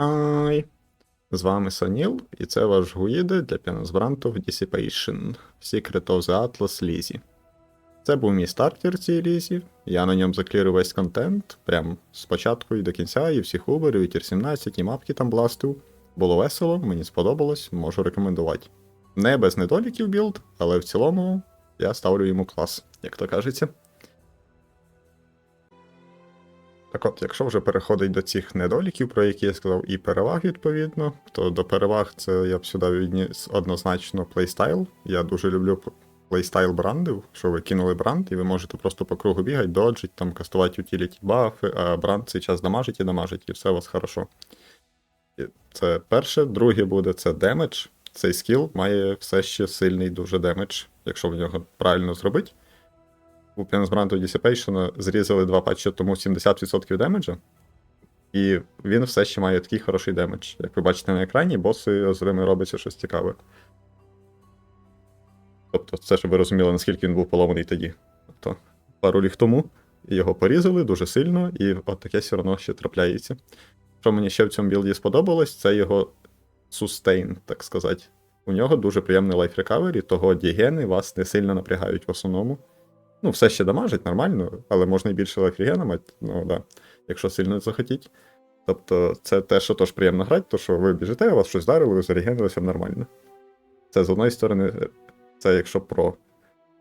Ай. З вами Саніл, і це ваш гуїди для піанозбранту в Dissipation Secret of the Atlas Лізі. Це був мій стартер цій лізі. Я на ньому заклірив весь контент, прям з початку і до кінця, і всіх уберів, і тір 17, і мапки там бластив. Було весело, мені сподобалось, можу рекомендувати. Не без недоліків білд, але в цілому я ставлю йому клас, як то кажеться. Так от, якщо вже переходить до цих недоліків, про які я сказав, і переваг відповідно, то до переваг це я б сюди відніс однозначно плейстайл. Я дуже люблю плейстайл брандів, що ви кинули бранд, і ви можете просто по кругу бігати, доджить, там кастувати утіліті бафи, а бранд цей час дамажить і дамажить, і все у вас хорошо. Це перше. Друге буде це демедж. Цей скіл має все ще сильний дуже демедж, якщо в нього правильно зробити. У Піанзбранту Dissipation зрізали два патчі тому 70% демеджа. І він все ще має такий хороший демедж. Як ви бачите на екрані, боси з ними робиться щось цікаве. Тобто, це щоб ви розуміли, наскільки він був поломаний тоді. Тобто, пару ліг тому його порізали дуже сильно, і от таке все одно ще трапляється. Що мені ще в цьому білді сподобалось, це його сустейн, так сказати. У нього дуже приємний лайф рекавері, того дігени вас не сильно напрягають в основному. Ну, все ще дамажить нормально, але можна і більше лайфрігена мати, ну да, якщо сильно захотіть. Тобто, це те, що теж приємно грати, то що ви біжите, у вас щось вдарили, ви зарегенилися нормально. Це з одної сторони, це якщо про,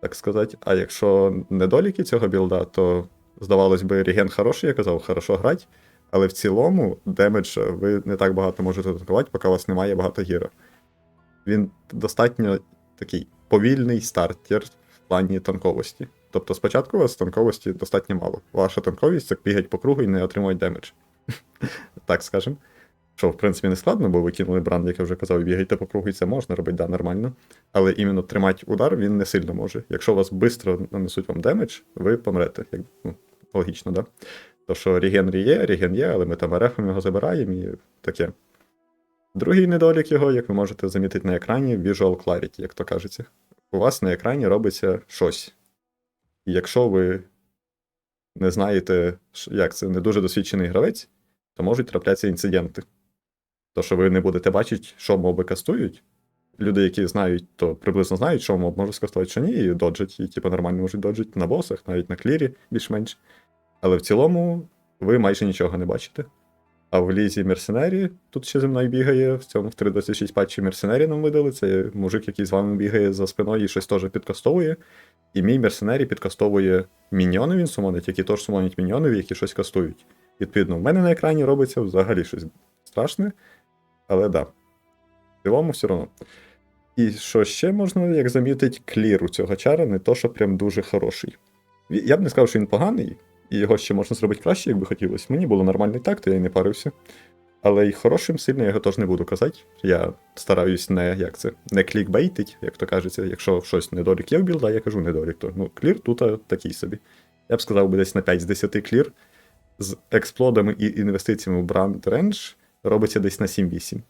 так сказати. А якщо недоліки цього білда, то здавалось би, реген хороший, я казав, хорошо грати, але в цілому демедж ви не так багато можете атакувати, поки у вас немає багато гіра. Він достатньо такий повільний стартер в плані танковості. Тобто спочатку у вас танковості достатньо мало. Ваша танковість це бігать по кругу і не отримувати демедж. так скажем. Що, в принципі, не складно, бо ви кинули бранд, як я вже казав, і бігаєте по кругу, і це можна робити, да, нормально. Але іменно тримати удар він не сильно може. Якщо вас швидко нанесуть вам демедж, ви помрете. Як, ну, логічно, да? То що реген є, реген є, але ми там рефом його забираємо і таке. Другий недолік його, як ви можете замітити на екрані, Visual Clarity, як то кажеться. У вас на екрані робиться щось. І якщо ви не знаєте, як це не дуже досвідчений гравець, то можуть траплятися інциденти. То, що ви не будете бачити, що моби кастують. Люди, які знають, то приблизно знають, що моб може скастувати, що ні, і доджать, і типу нормально можуть доджити на босах, навіть на клірі більш-менш. Але в цілому ви майже нічого не бачите. А в лізі мерсенері тут ще зі мною бігає, в цьому в 3.26 патчі мерсенері нам видали. Це мужик, який з вами бігає за спиною і щось теж підкастовує. І мій мерсенері підкастовує міньйони, він сумонить, які теж сумонять міньйонів, які щось кастують. Відповідно, в мене на екрані робиться взагалі щось страшне, але да. В цілому все одно. І що ще можна, як замітити, клір у цього чара не то, що прям дуже хороший. Я б не сказав, що він поганий, і його ще можна зробити краще, як би хотілося. Мені було нормально і так, то я й не парився. Але й хорошим сильно я його теж не буду казати. Я стараюсь не як це, не клікбейтить, як то кажеться. Якщо щось недолік є в білда, я кажу недолік, то ну, клір тут такий собі. Я б сказав би десь на 5 з 10 клір. З експлодами і інвестиціями в бранд рендж робиться десь на 7-8.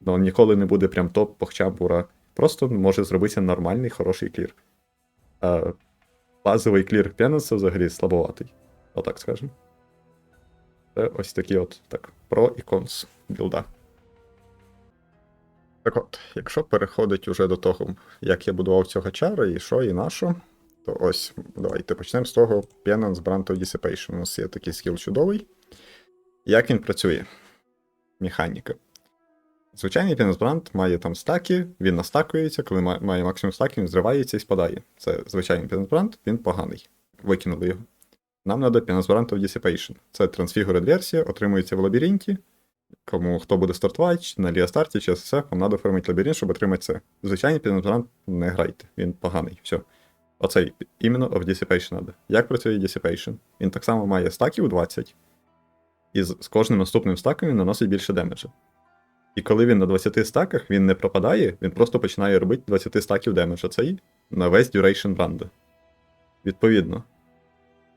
Ну, ніколи не буде прям топ похчам ура. Просто може зробитися нормальний, хороший клір. А базовий клір Пенеса взагалі слабоватий. Отак скажемо. Це ось такі от так, про і конс білда. Так от, якщо переходить уже до того, як я будував цього чара, і що, і на то ось, давайте почнемо з того Penance Brand Dissipation. У нас є такий скіл чудовий. Як він працює? Механіка. Звичайний Brand має там стаки, він настакується, коли має максимум стаків, він зривається і спадає. Це звичайний Brand, він поганий. Викинули його. Нам треба of Dissipation. Це трансфігуред версія, отримується в лабіринті. Кому хто буде стартувати, на Ліастарті чи ССФ, вам треба оформити лабіринт, щоб отримати це. Звичайний Penance не грайте, він поганий. Все. Оцей іменно of Dissipation треба. Як працює Dissipation? Він так само має стаків 20, і з, кожним наступним стаком він наносить більше демеджа. І коли він на 20 стаках, він не пропадає, він просто починає робити 20 стаків демеджа цей на весь duration бранда. Відповідно,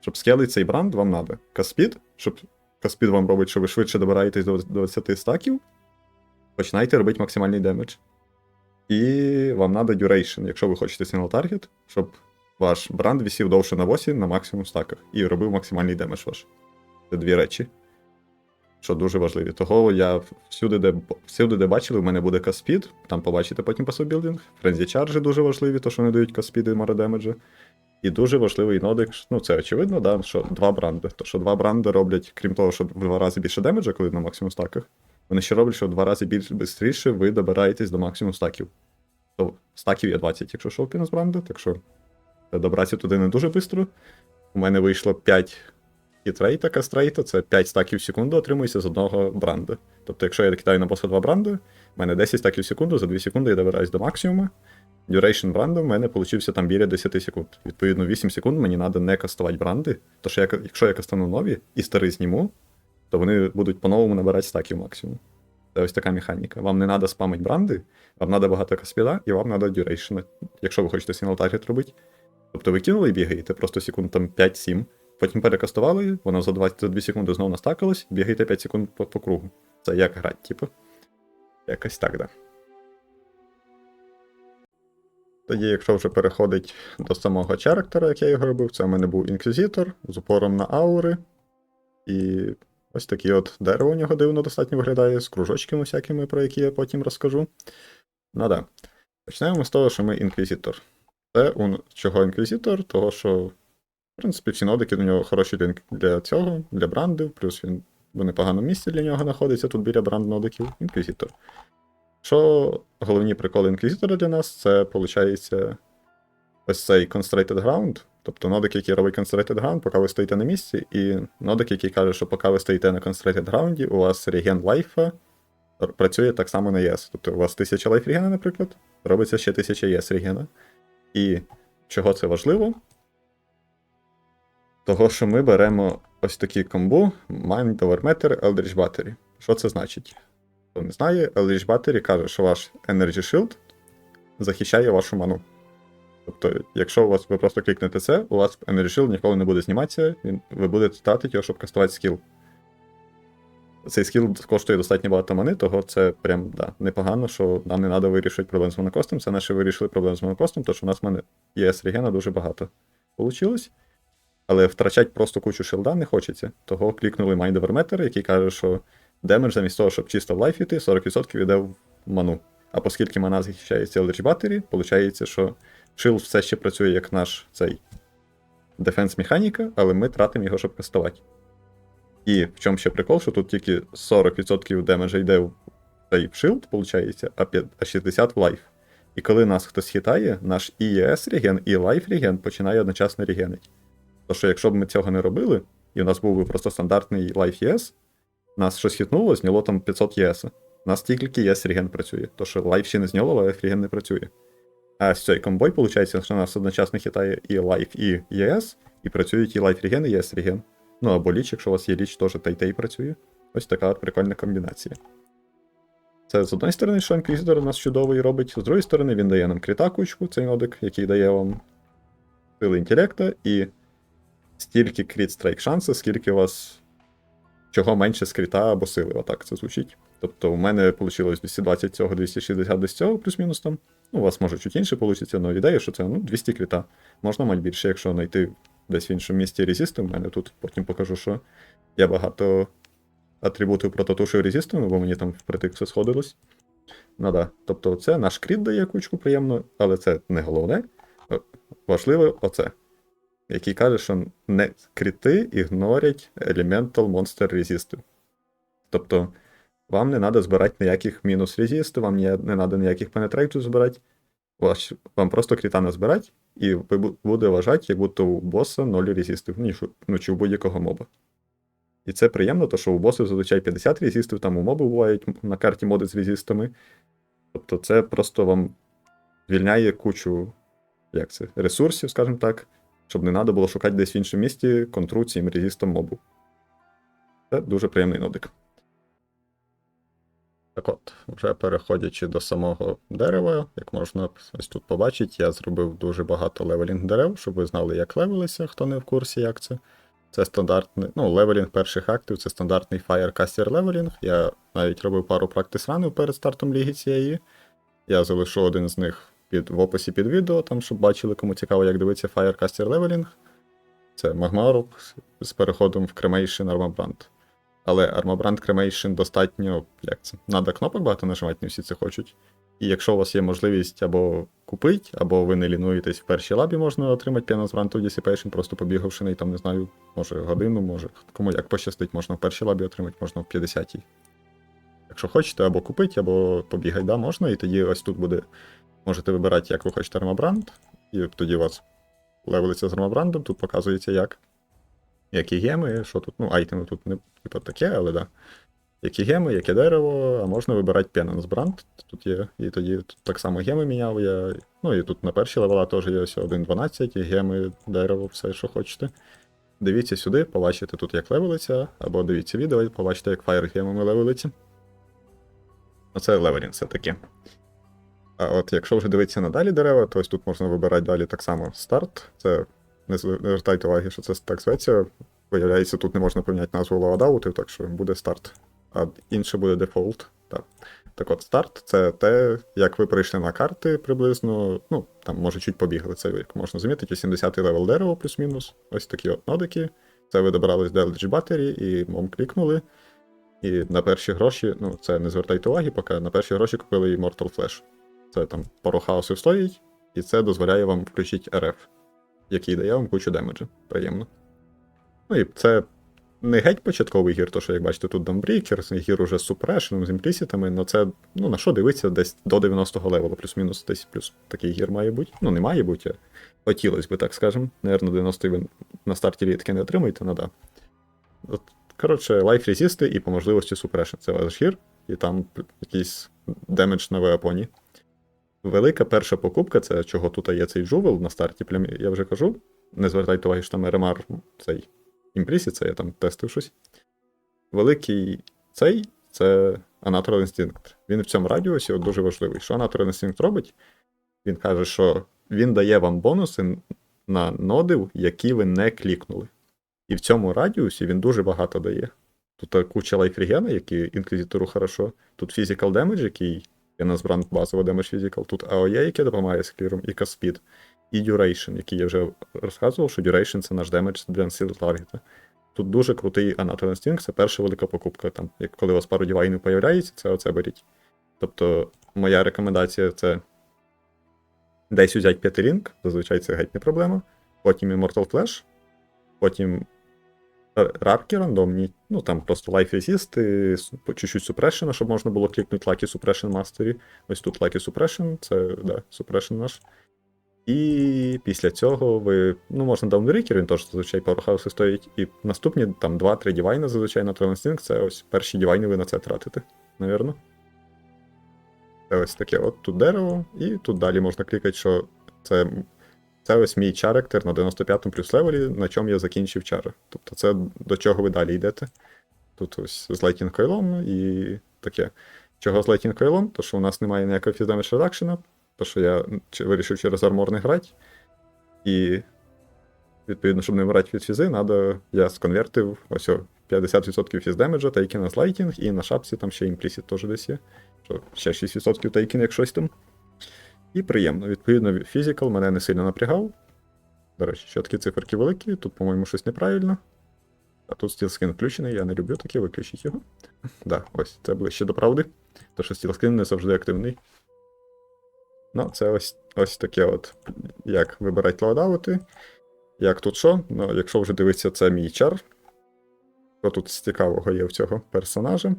щоб скелити цей бранд, вам треба Каспід, щоб Каспід вам робить, що ви швидше добираєтесь до 20 стаків, починайте робити максимальний демедж. І вам треба duration, якщо ви хочете single target, щоб ваш бранд висів довше на босі на максимум стаках і робив максимальний демедж ваш. Це дві речі. що дуже важливі. Того я всюди, де, всюди, де бачили, в мене буде каспід, там побачите потім пасобілдинг. Френзі чарджі дуже важливі, то що вони дають каспіди моредемеджі. І дуже важливий нодик, ну це очевидно, да, що два бранди. То що два бранди роблять, крім того, що в два рази більше демеджа, коли на максимум стаках, вони ще роблять, що в два рази більш швидше ви добираєтесь до максимум стаків. То стаків є 20, якщо що в бранди, так що добратися туди не дуже швидко. У мене вийшло 5 хітрейта, кастрейта, це 5 стаків в секунду отримується з одного бранда. Тобто, якщо я кидаю на боса 2 бранди, в мене 10 стаків в секунду, за 2 секунди я добираюсь до максимуму. Duration бранда в мене получився там біля 10 секунд. Відповідно, 8 секунд мені треба не кастувати бранди. То що я, якщо я кастану нові і старий зніму, то вони будуть по-новому набирати стаків максимум. Це ось така механіка. Вам не треба спамити бранди, вам треба багато каспіда, і вам треба duration, якщо ви хочете сигнал таргет робити. Тобто ви кинули і бігаєте просто секунд там 5-7, потім перекастували, воно за 22 секунди знову настакалось, бігаєте 5 секунд по, по кругу. Це як грати, типу. Якось так, да. Тоді, якщо вже переходить до самого черактера, як я його робив, це в мене був інквізитор з упором на аури. І ось таке от дерево у нього дивно достатньо виглядає, з кружочками всякими, про які я потім розкажу. Ну да. Почнемо з того, що ми інквізитор. Це чого інквізитор? Того, що, в принципі, всі нодики до нього хороші для, цього, для брандів, плюс він в непоганому місці для нього знаходиться тут біля бранд нодиків. Інквізитор. Що головні приколи інквізитора для нас, це виходить ось цей Constrated Ground, тобто нодик, який робить Constrated Ground, поки ви стоїте на місці, і нодик, який каже, що поки ви стоїте на Constrated Ground, у вас реген лайфа працює так само на ЄС. Тобто у вас 1000 лайф регена, наприклад, робиться ще 1000 ЄС регена. І чого це важливо? Того, що ми беремо ось такі комбу Mind Over Matter Eldritch Battery. Що це значить? Хто не знає, Eldritch Battery каже, що ваш Energy Shield захищає вашу ману. Тобто, якщо у вас ви просто клікнете це, у вас Energy Shield ніколи не буде зніматися, ви будете тратити його, щоб кастувати скіл. Цей скіл коштує достатньо багато мани, того це прям да, непогано, що нам не треба вирішувати проблем з монокостом. Це наші вирішили проблем з монокостом, тому що у нас мене ЄС регена дуже багато Получилось. Але втрачати просто кучу шилда не хочеться. Того клікнули Over який каже, що демедж замість того, щоб чисто в лайф іти, 40% йде в ману. А оскільки мана захищається Eldritch Battery, виходить, що шилд все ще працює як наш цей дефенс механіка, але ми тратимо його, щоб кастувати. І в чому ще прикол, що тут тільки 40% демеджа йде в цей шилд, виходить, а 60% в лайф. І коли нас хтось хитає, наш і ЄС реген, і лайф реген починає одночасно регенити. То що якщо б ми цього не робили, і у нас був би просто стандартний лайф ЄС, нас щось хитнуло, зняло там 500 ЄС. У нас тільки ЄС реген працює. То що лайф ще не зняло, лайф реген не працює. А з цієї комбой, виходить, що нас одночасно хитає і лайф, і ЄС, і працюють і лайф реген, і ЄС реген. Ну або ліч, якщо у вас є ліч, теж тей-тей працює. Ось така от прикольна комбінація. Це з одної сторони, що Інквізитор у нас чудовий робить, з другої сторони, він дає нам крита кучку, цей нодик, який дає вам сили інтелекта, і стільки кріт страйк шанси, скільки у вас чого менше з крита або сили. Отак це звучить. Тобто у мене вийшло 220 цього, 260 десь цього, плюс-мінус там. Ну, у вас може чуть інше вийде, але ідея, що це ну, 200 крита. Можна мати більше, якщо знайти десь в іншому місці резисти. У мене тут потім покажу, що я багато атрибутів прототушив резистами, бо мені там впритик все сходилось. Ну да. Тобто, це наш кріт дає кучку приємно, але це не головне. Важливо оце. Який каже, що не кріти ігнорять Elemental Monster Resist. Тобто, вам не треба збирати ніяких мінус резисти, вам не треба ніяких пенетрейтів збирати. Вам просто кріта не збирати, і ви буде вважати, як будто у боса 0 резистів, ну чи у будь-якого моба. І це приємно, тому що у босів зазвичай 50 резистів, там у моби бувають на карті моди з резистами. Тобто це просто вам звільняє кучу як це, ресурсів, скажімо так, щоб не треба було шукати десь в іншому місті контру цим резистом мобу. Це дуже приємний нодик. Так от, вже переходячи до самого дерева, як можна ось тут побачити, я зробив дуже багато левелінг дерев, щоб ви знали, як левелися, хто не в курсі, як це. Це стандартний, ну, левелінг перших актів, це стандартний Firecaster левелінг. Я навіть робив пару практис ранів перед стартом ліги цієї. Я залишу один з них під, в описі під відео, там, щоб бачили, кому цікаво, як дивиться Firecaster левелінг. Це Magmarok з переходом в Cremation Armabrand. Але Armabrand Cremation достатньо. Як це? Надо кнопок багато нажимати, не всі це хочуть. І якщо у вас є можливість або купити, або ви не лінуєтесь в першій лабі, можна отримати Penance Brand to Dissipation, просто побігавши неї, там, не знаю, може годину, може кому як пощастить, можна в першій лабі отримати, можна в 50-й. Якщо хочете, або купити, або побігати, да, можна, і тоді ось тут буде. Можете вибирати, як ви хочете армабранд, і тоді у вас левелиться з армабрандом, тут показується як. Які геми, що тут, ну, айтеми тут не типу таке, але да. Які геми, яке дерево, а можна вибирати Penance Brand. Тут є. І тоді тут так само геми міняв я. Ну і тут на перші левела теж є ось 1.12, і геми, дерево, все, що хочете. Дивіться сюди, побачите тут, як левелиться, або дивіться відео, і побачите, як фаєр гемами левелиться. Оце левелінг все-таки. А от якщо вже дивитися на далі дерева, то ось тут можна вибирати далі так само старт. Це не звертайте уваги, що це так зветься. Виявляється, тут не можна поміняти назву лавадаутів, так що буде старт. А інше буде дефолт. Так. так от, старт це те, як ви прийшли на карти приблизно. Ну, там, може, чуть побігли. Це як можна замітити, 80-й левел дерева плюс-мінус. Ось такі от нодики. Це ви добрались до Eldritch Battery і мом клікнули. І на перші гроші, ну, це не звертайте уваги, поки на перші гроші купили Immortal Flash. Це там пару хаосів стоїть, і це дозволяє вам включити RF, який дає вам кучу демеджу. Приємно. Ну і це не геть початковий гір, то що, як бачите, тут Dawnbreaker, гір уже з супрешеном, з імплісітами, але це, ну на що дивитися, десь до 90-го левелу, плюс-мінус, десь плюс такий гір має бути. Ну, не має бути, а хотілося би, так скажемо. Наверно, 90 ви на старті рідки не отримуєте, ну да. От, коротше, лайф резисти і по можливості супрешн. Це ваш гір, і там якийсь демедж на веапоні. Велика перша покупка, це чого тут є цей джувел на старті, прям я вже кажу. Не звертайте уваги, що там РМР цей імпрісі, це я там тестив щось. Великий цей це Anatural Instinct. Він в цьому радіусі от дуже важливий. Що Anatural Instinct робить? Він каже, що він дає вам бонуси на ноди, які ви не клікнули. І в цьому радіусі він дуже багато дає. Тут куча лайфрігена, які інквізитору хорошо. Тут Physical Damage, який є на збранд базово Damage Physical. Тут AOE, яке допомагає з кліром, і Каспід. І Duration, який я вже розказував, що Duration це наш демедж для сил таргета. Тут дуже крутий Anatomy Instinct, це перша велика покупка. Там, як коли у вас пару дівайнів появляється, це оце беріть. Тобто, моя рекомендація це десь взяти п'ятирінг, зазвичай це геть не проблема. Потім Immortal Flash, потім рарки рандомні, ну там просто Life Resist, по чуть-чуть Suppression, щоб можна було клікнути Lucky Suppression Mastery. Ось тут Lucky Suppression, це да, Suppression наш. І після цього ви. Ну, можна Downbreaker, він теж зазвичай хауси стоїть. І наступні там 2-3 дівайни зазвичай на Instinct, це ось перші дівайни ви на це тратите, навірно. Це ось таке от тут дерево, і тут далі можна клікати, що це, це ось мій чарактер на 95 плюс левелі, на чому я закінчив чари. Тобто це до чого ви далі йдете. Тут ось з Lightning Coil і таке. Чого з Lightning Coil? То що у нас немає ніякого Damage Reduction, то що я вирішив через армор не грати. І відповідно, щоб не вмирати від фізи, надо, я сконвертив ось 50% фіз демеджа, тейкіна з лайтінг, і на шапці там ще імплісіт теж десь є. Що ще 6% тейкін, як щось там. І приємно. Відповідно, фізикал мене не сильно напрягав. До речі, що такі циферки великі, тут, по-моєму, щось неправильно. А тут стілскін включений, я не люблю таке, виключіть його. Да, ось, це ближче до правди. То що стілскін не завжди активний. Ну, це ось, ось таке от, як вибирати лоадаути. Як тут що? Ну, якщо вже дивитися, це мій чар. Що тут цікавого є в цього персонажа?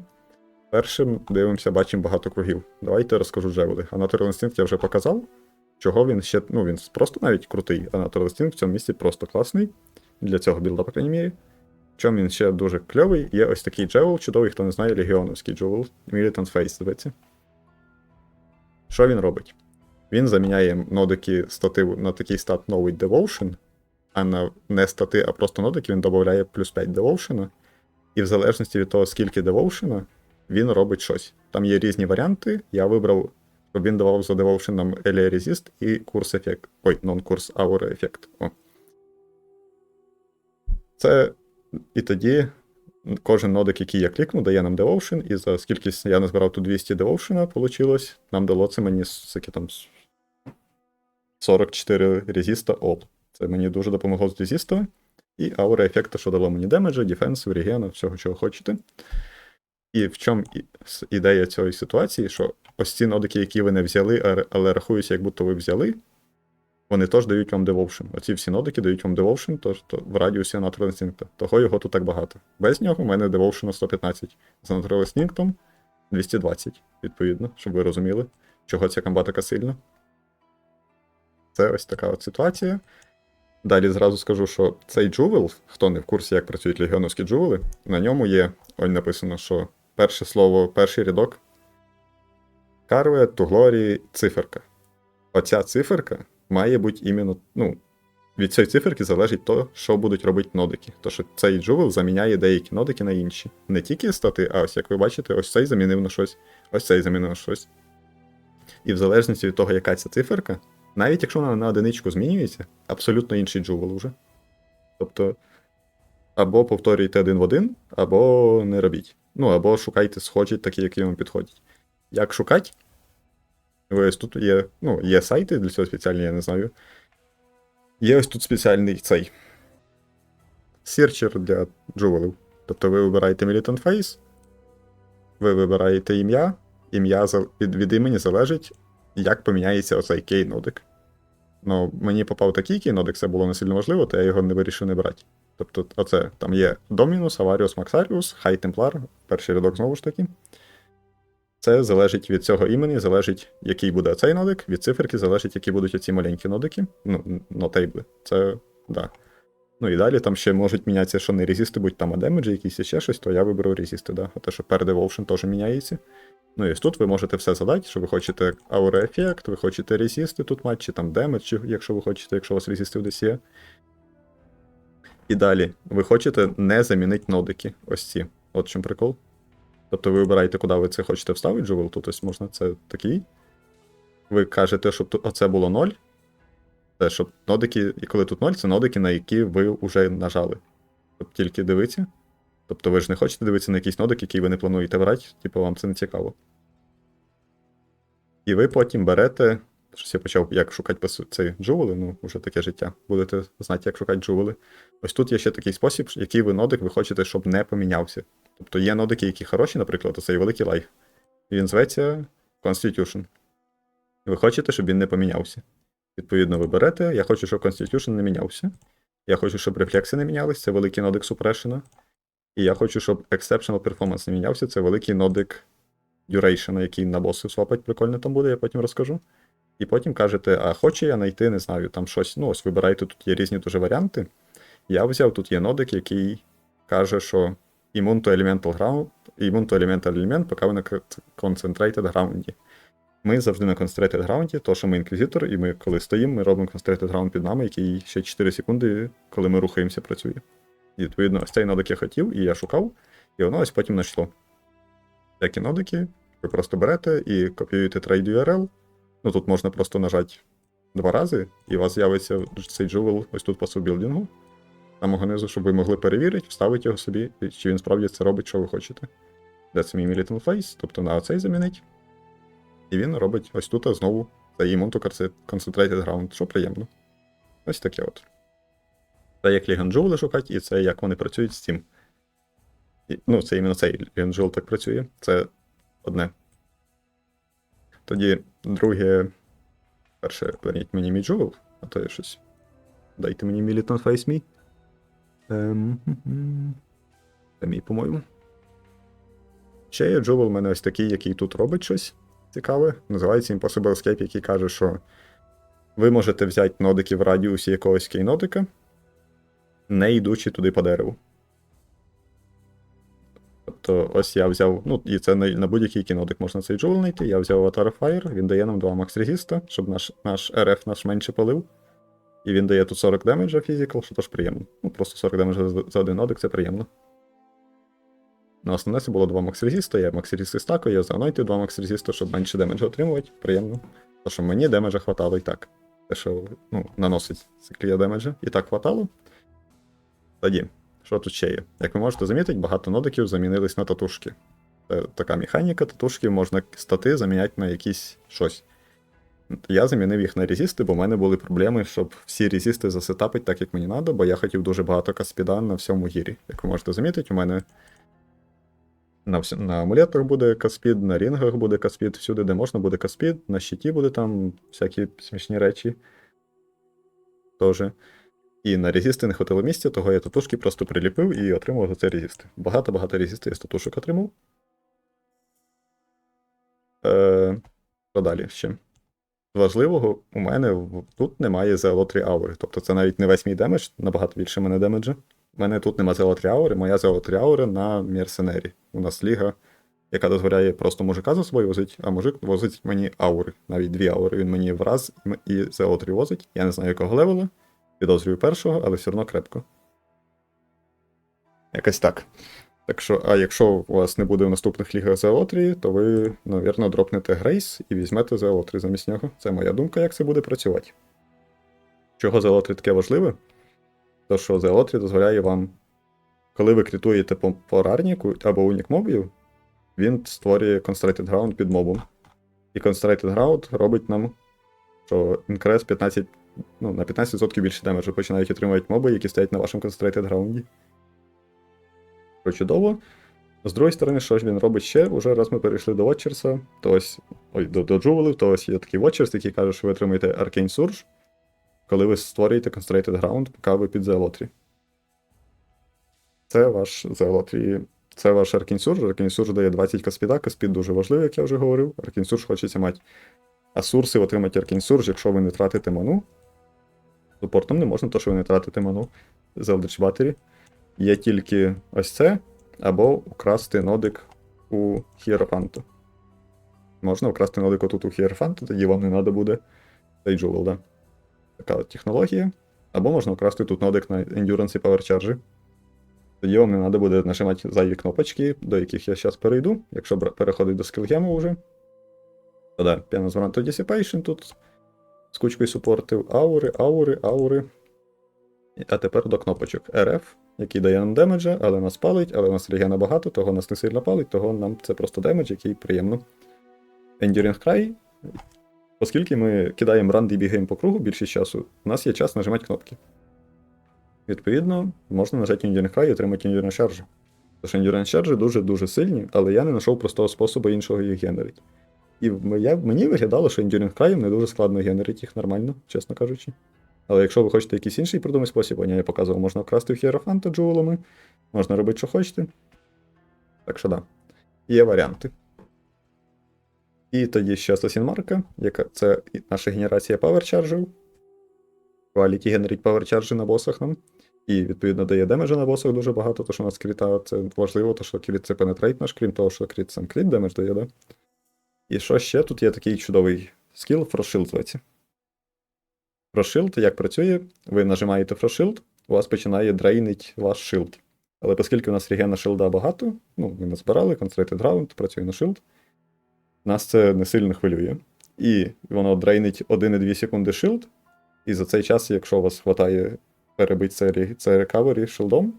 Першим дивимося, бачимо багато кругів. Давайте розкажу джевели. А Natural Instinct я вже показав. Чого він ще. Ну, він просто навіть крутий, а Natural Instinct в цьому місці просто класний. Для цього білда, по крайній мірі. Чому він ще дуже кльовий, є ось такий джевел, чудовий, хто не знає, легіоновський джевел, Militant Face, зветься. Що він робить? Він заміняє нодики стати на такий стат новий Devotion, а на не стати, а просто нодики він додає плюс 5 Devotion. І в залежності від того, скільки Devotion, він робить щось. Там є різні варіанти. Я вибрав, щоб він давав за нам Elia Resist і курс ефект. Ой, non-курс Aura ефект. О. Це і тоді кожен нодик, який я клікну, дає нам Devotion, і за скільки я назбирав тут 200 Devotion, получилось, нам дало це мені там 44 резіста all. Це мені дуже допомогло з резістами. і аура ефекта, що дало мені демеджа, дефенсу, регена, всього, чого хочете. І в чому ідея цієї ситуації, що ось ці нодики, які ви не взяли, але рахуються, як будто ви взяли, вони теж дають вам Devotion. Оці всі нодики дають вам Devotion, тож то в радіусі Natural Instinct. Того його тут так багато. Без нього в мене Devotion 115. З Natural Instinct 220, відповідно, щоб ви розуміли, чого ця комба така сильна. Це ось така от ситуація. Далі зразу скажу, що цей джувел, хто не в курсі, як працюють легіоновські джувели, на ньому є, ось написано, що перше слово, перший рядок. Карве, Туглорі, циферка. Оця циферка має бути іменно, ну, від цієї циферки залежить то, що будуть робити нодики. То що цей джувел заміняє деякі нодики на інші. Не тільки стати, а ось як ви бачите, ось цей замінив на щось, ось цей замінив на щось. І в залежності від того, яка ця циферка, навіть якщо вона на одиничку змінюється, абсолютно інший джувел уже. Тобто, або повторюйте один в один, або не робіть. Ну, або шукайте схожі, такі, які вам підходять. Як шукати? Ось тут є, ну, є сайти для цього спеціальні, я не знаю. Є ось тут спеціальний цей серчер для джувелів. Тобто ви вибираєте Militant Face, ви вибираєте ім'я, ім'я від, від імені залежить, як поміняється оцей кейнодик. Ну, мені попав такий кейнодик, це було не сильно важливо, то я його не вирішив не брати. Тобто, оце там є Dominus, Avarius, Maxarius, High Templar, перший рядок знову ж таки. Це залежить від цього імені, залежить, який буде цей нодик, від циферки залежить, які будуть оці маленькі нодики, ну, нотейбли. Це, да. Ну і далі там ще можуть мінятися, що не резисти, будь там демеджі якісь ще щось, то я виберу резисти, да. А те, що per devotion теж міняється. Ну і тут ви можете все задати, що ви хочете аура ефект, ви хочете резисти тут мати, чи там демедж, якщо ви хочете, якщо у вас резисти десь є. І далі, ви хочете не замінити нодики. Ось ці. От чим прикол. Тобто ви вибираєте, куди ви це хочете вставити, джувел, тут ось можна це такий. Ви кажете, щоб оце було 0. Це щоб нодики, і коли тут 0, це нодики, на які ви вже нажали. Тобто тільки дивіться. Тобто ви ж не хочете дивитися на якийсь нодик, який ви не плануєте брати, типу вам це не цікаво. І ви потім берете. Щось я почав, як шукати цей джувели, ну, вже таке життя. Будете знати, як шукати джувели. Ось тут є ще такий спосіб, який ви нодик ви хочете, щоб не помінявся. Тобто є нодики, які хороші, наприклад, оцей великий лайф. Він зветься Constitution. Ви хочете, щоб він не помінявся. Відповідно, ви берете. Я хочу, щоб Constitution не мінявся. Я хочу, щоб рефлекси не мінялись, це великий нодик Suppression. І я хочу, щоб Exceptional Performance не мінявся, це великий нодик Duration, який на боси свапать, прикольно там буде, я потім розкажу. І потім кажете, а хочу я знайти, не знаю, там щось. Ну, ось вибирайте, тут є різні дуже варіанти. Я взяв, тут є нодик, який каже, що Immune to Elemental Ground, Immune to Elemental Element, поки ви на Concentrated Ground. Ми завжди на Concentrated Ground, то що ми інквізитор, і ми, коли стоїмо, ми робимо Concentrated Ground під нами, який ще 4 секунди, коли ми рухаємося, працює. І відповідно, ось цей нодик я хотів, і я шукав, і воно ось потім знайшло. Такі нодики, ви просто берете і копіюєте трейд URL. Ну тут можна просто нажати два рази, і у вас з'явиться цей джувел ось тут по суббілдингу. Самого низу, щоб ви могли перевірити, вставити його собі, чи він справді це робить, що ви хочете. Де це мій Militant Face, тобто на оцей замінить. І він робить ось тут знову Immune to Concentrated Ground, що приємно. Ось таке от. Це як Jewel шукати, і це як вони працюють з цим. І, ну, це іменно цей Jewel так працює. Це одне. Тоді друге. Перше, верніть мені мій Jewel, а то я щось. Дайте мені Militant Face мій. Ем. Це мій, по-моєму. Ще є Jewel у мене ось такий, який тут робить щось цікаве. Називається Impossible Escape, який каже, що ви можете взяти нодики в радіусі якогось кейнодика, не йдучи туди по дереву. Тобто, ось я взяв, ну, і це на, на будь-який кінодик можна цей джувел знайти. Я взяв Avatar Fire, він дає нам 2 макс резиста, щоб наш наш РФ наш менше палив. І він дає тут 40 демеджа фізикал, що теж приємно. Ну, просто 40 демеджа за, один нодик, це приємно. На основне це було 2 макс резиста, я макс резисти стакаю, я взяв нойти 2 макс резиста, щоб менше демеджа отримувати. Приємно. Тому що мені демеджа хватало і так. Те, що ну, наносить циклія демеджа, і так хватало. Тоді, що тут ще є? Як ви можете замітити, багато нодиків замінились на татушки. Це така механіка, татушки можна стати заміняти на якісь щось. Я замінив їх на резісти, бо в мене були проблеми, щоб всі резісти засетапити так, як мені треба, бо я хотів дуже багато каспіда на всьому гірі. Як ви можете замітити, у мене на, вс... на амулетах буде каспід, на рінгах буде каспід, всюди, де можна, буде каспід, на щиті буде там всякі смішні речі. Тоже. І на резісти не хватило місця, того я татушки просто приліпив і отримав за це резісти. Багато-багато резістів я з татушок отримав. Е, далі ще? Важливого, у мене тут немає ZLO 3 аури. Тобто це навіть не весь мій демедж, набагато більше мене демеджа. У мене тут немає ZLO 3 аури, моя ZLO 3 аури на Мерсенері. У нас ліга, яка дозволяє просто мужика за собою возити, а мужик возить мені аури. Навіть дві аури. Він мені враз і і 3 возить. Я не знаю, якого левела. Підозрюю першого, але все одно крепко. Якось так. Так що, а якщо у вас не буде в наступних лігах Зеотрі, то ви, навірно, дропнете Грейс і візьмете Зеотрі замість нього. Це моя думка, як це буде працювати. Чого Зеотрі таке важливе? То що Зеотрі дозволяє вам, коли ви критуєте по, рарніку або унік мобів, він створює Constrated Ground під мобом. І Constrated Ground робить нам, що інкрес 15, ну, на 15% більше демеджу починають отримувати моби, які стоять на вашому Ground. Що чудово. З другої сторони, що ж він робить ще? Уже раз ми перейшли до Watchers'a, то ось ой, до, до Джувелів, то ось є такий Watchers, який каже, що ви отримаєте Arcane Surge, коли ви створюєте Constrated Ground, поки ви під Зеолотрі. Це ваш Зеолотрі. Це ваш Arcane Surge. Arcane Surge дає 20 каспіда, каспід дуже важливий, як я вже говорив. Arcane Surge хочеться мати. А сурси отримати Arcane Surge, якщо ви не тратите ману. Супортом не можна, то що ви не тратите ману з Eldritch Battery. Є тільки ось це, або украсти нодик у Хіерофанту. Можна украсти нодик отут у Хіерофанту, тоді вам не треба буде цей джувел, да. Така от технологія. Або можна украсти тут нодик на Endurance і Power Charge. Тоді вам не треба буде нажимати зайві кнопочки, до яких я зараз перейду, якщо переходить до скілгему вже. То да, Piano Zvanto Dissipation тут з кучкою супортів. Аури, аури, аури. А тепер до кнопочок RF, який дає нам демеджа, але нас палить, але у нас регена багато, того нас не сильно палить, того нам це просто демедж, який приємно. Enduring Cry. Оскільки ми кидаємо ранд і бігаємо по кругу більшість часу, у нас є час нажимати кнопки. Відповідно, можна нажати Enduring Cry і отримати Endurance Charge. Тож Endurance Charge дуже-дуже сильні, але я не знайшов простого способу іншого їх генерити. І я, мені виглядало, що Enduring Cry не дуже складно генерити їх нормально, чесно кажучи. Але якщо ви хочете якийсь інший придумати спосіб, а я показував, можна вкрасти в Хіерофанта джувелами, можна робити, що хочете. Так що да. Є варіанти. І тоді ще Марка, яка це наша генерація паверчарджів. Quality генерить паверчарджі на босах нам. І, відповідно, дає демеджа на босах дуже багато, то що у нас кріта це важливо, то що кріт це пенетрейт наш, крім того, що кріт сам кріт демедж дає, да? І що ще? Тут є такий чудовий скіл, зветься. Фрошилд, як працює, ви нажимаєте Фрошилд, у вас починає дрейнить ваш шилд. Але оскільки у нас регена шилда багато, ну, ми назбирали, Concentrated Round, працює на шилд, нас це не сильно хвилює. І воно дрейнить 1,2 секунди шилд, і за цей час, якщо у вас хватає перебити це рекавері шилдом,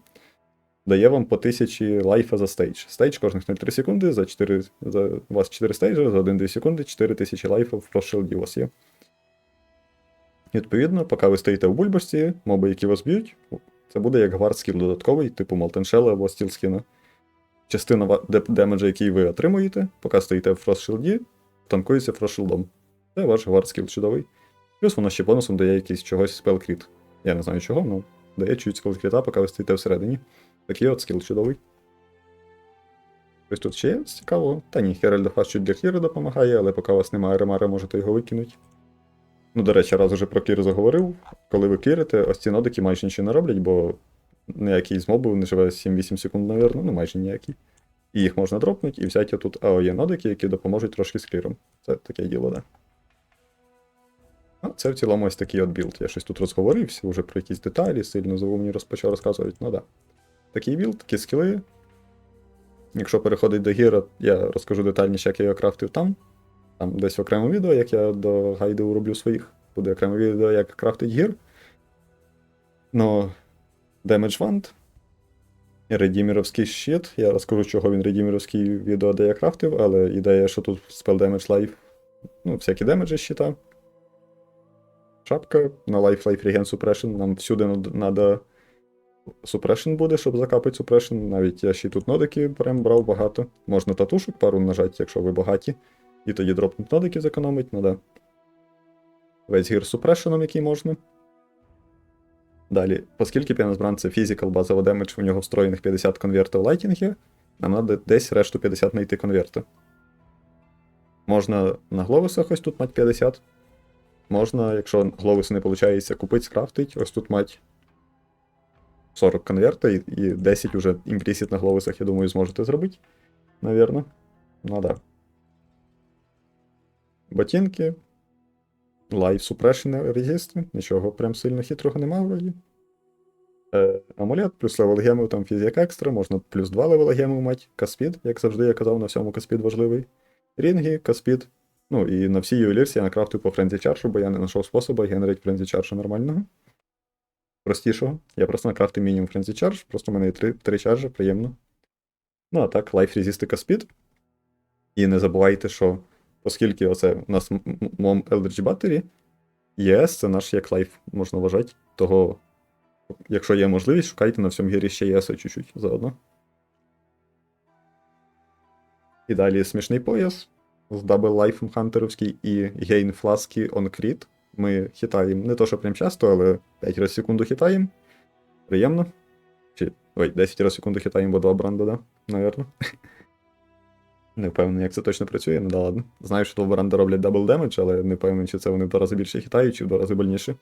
дає вам по 1000 лайфа за стейдж. Стейдж кожних 0,3 секунди, за 4, за, у вас 4 стейджі, за 1-2 секунди 4000 лайфа в прошилді у вас є. Відповідно, поки ви стоїте в бульбашці, моби, які вас б'ють, це буде як гвард скіл додатковий, типу Shell або Skin. Частина демеджа, який ви отримуєте, поки стоїте в фростшилді, танкується фростшилдом. Це ваш гвард скіл чудовий. Плюс воно ще бонусом дає якийсь чогось спелкріт. Я не знаю чого, але дає чуть спелкріта, поки ви стоїте всередині. Такий от скіл чудовий. Ось тут ще є з цікавого. Та ні, Херальда Фас чуть для кліри допомагає, але поки у вас немає ремара, можете його викинути. Ну, до речі, раз уже про клір заговорив. Коли ви клірите, ось ці нодики майже нічого не роблять, бо ніякий з мобів не живе 7-8 секунд, навірно, ну майже ніякий. І їх можна дропнути і взяти тут АОЄ нодики, які допоможуть трошки з кліром. Це таке діло, да. А це в цілому ось такий от білд. Я щось тут розговорився, вже про якісь деталі, сильно заумні розпочав розказувати. Ну да. Такий білд, такі скіли. Якщо переходить до гіра, я розкажу детальніше, як я його крафтив там. Там десь в окремому відео, як я до гайду роблю своїх. Буде окреме відео, як крафтить гір. Но Damage Wand. Редіміровський щит. Я розкажу, чого він редіміровський відео, де я крафтив, але ідея, що тут Spell Damage Life, ну, всякі демеджі щита. шапка на Life Life Regen Suppression. Нам всюди треба Suppression буде, щоб закапати Suppression. Навіть я ще й тут нодики прям брав багато. Можна татушок пару нажати, якщо ви багаті. І тоді дропнуть нодиків зекономить, ну да. Весь гір з Suppression, який можна. Далі, оскільки Піаносбран це фізикал базова демедж, у нього встроєних 50 конвертів лайтінги, нам треба десь решту 50 знайти конверти. Можна на гловусах ось тут мати 50. Можна, якщо гловуси не виходить, купити, скрафтить, ось тут мать 40 конверта і, і 10 уже імпрісіт на гловусах, я думаю, зможете зробити. Навірно. Ну да. Ботинки. Live Suppression регістри. Нічого прям сильно хитрого нема вроді. Е, амулет, плюс левел гемів, там фізик екстра, можна плюс 2 левела гемів мати. Каспід, як завжди я казав, на всьому каспід важливий. Рінги, каспід. Ну і на всій ювелірці я накрафтив по френзі чаршу, бо я не знайшов способу генерити френзі чаршу нормального. Простішого. Я просто накрафтив мінімум френзі чарж, просто в мене є 3, 3 чаржі, приємно. Ну а так, лайф резисти каспід. І не забувайте, що оскільки оце у нас мом Eldritch Battery, ЄС це наш як лайф, можна вважати. Того, якщо є можливість, шукайте на всьому гірі ще ЄС чуть-чуть заодно. І далі смішний пояс з дабл лайфом хантеровський і гейн фласки on crit. Ми хитаємо не то, що прям часто, але 5 разів секунду хитаємо. Приємно. Чи. Ой, 10 разів секунду хитаємо, бо два бранда, да? Навірно. Не впевнений, як це точно працює, ну да ладно. Знаю, що два бранда роблять дабл демедж, але не впевнений, чи це вони в два рази більше хитають, чи в два рази больніше.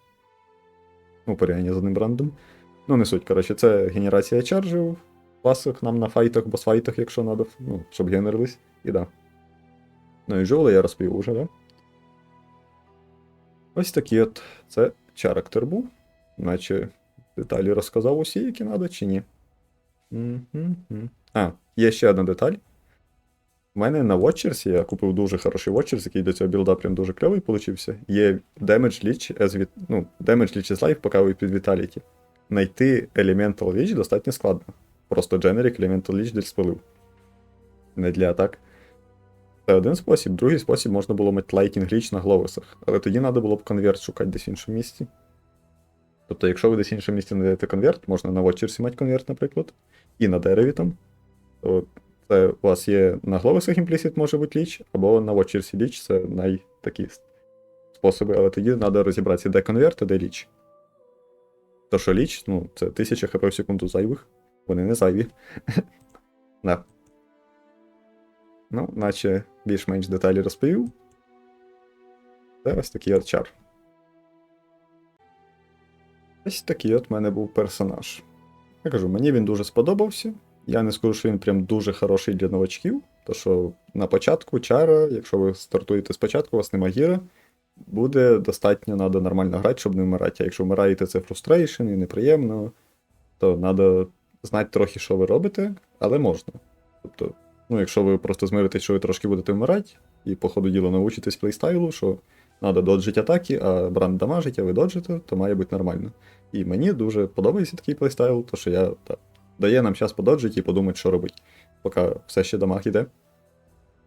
У порівнянні з одним брандом. Ну, не суть, коротше, це генерація чаржів в класах, нам на файтах, босфайтах, якщо треба, ну, щоб генерились, і да. Ну і жовли я розповів уже, да? Ось такий от це чарактер був. Наче деталі розказав усі, які треба, чи ні. А, є ще одна деталь. У мене на Watchers я купив дуже хороший Watchers, який до цього білда прям дуже кльовий получився. Є Damage Leech as ну, Damage Leech is Life, поки ви під Vitality. Найти Elemental Leech достатньо складно. Просто Generic Elemental Leech десь спалив. Не для атак. Це один спосіб, другий спосіб можна було мати Lightning Leech на гловусах, але тоді треба було б конверт шукати десь в іншому місці. Тобто, якщо ви десь в іншому місці знайдете конверт, можна на Watchers мати конверт, наприклад, і на дереві там. То це у вас є на гловусах імплісіт може бути ліч, або на Watchers ліч це найтакі способи, але тоді треба розібратися, де конверт, а де ліч. То що ліч, ну, це 1000 хп в секунду зайвих. Вони не зайві. Ну, наче більш-менш деталі розповів. Це ось такий от чар. Ось такий от в мене був персонаж. Я кажу, мені він дуже сподобався. Я не скажу, що він прям дуже хороший для новачків. То що на початку чара, якщо ви стартуєте спочатку, у вас нема гіра, буде достатньо треба нормально грати, щоб не вмирати. А якщо вмираєте, це фрустрейшн і неприємно, то треба знати трохи, що ви робите, але можна. Тобто, ну, якщо ви просто змиритесь, що ви трошки будете вмирати, і по ходу діла научитесь плейстайлу, що треба доджити атаки, а бранд дамажить, а ви доджите, то має бути нормально. І мені дуже подобається такий плейстайл, то що я так, дає нам час пододжити і подумати, що робити, поки все ще дамаг іде.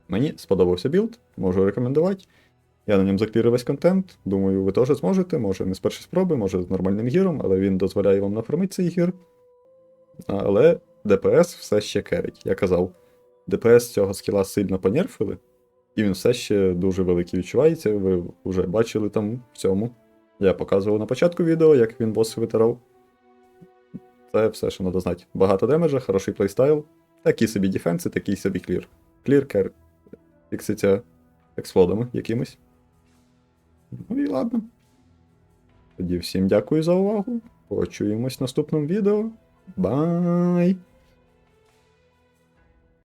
Мені сподобався білд, можу рекомендувати. Я на ньому заклірив весь контент. Думаю, ви теж зможете, може не з першої спроби, може з нормальним гіром, але він дозволяє вам нафармити цей гір. Але ДПС все ще керить. Я казав, ДПС цього скіла сильно понерфили, і він все ще дуже великий відчувається. Ви вже бачили там в цьому. Я показував на початку відео, як він бос витирав. Це все, що треба знати. Багато демеджа, хороший плейстайл, такі собі дефенси, такий собі клір. Клір кер фікситься експлодами якимось. Ну і ладно. Тоді всім дякую за увагу. Почуємось в наступному відео. Бай!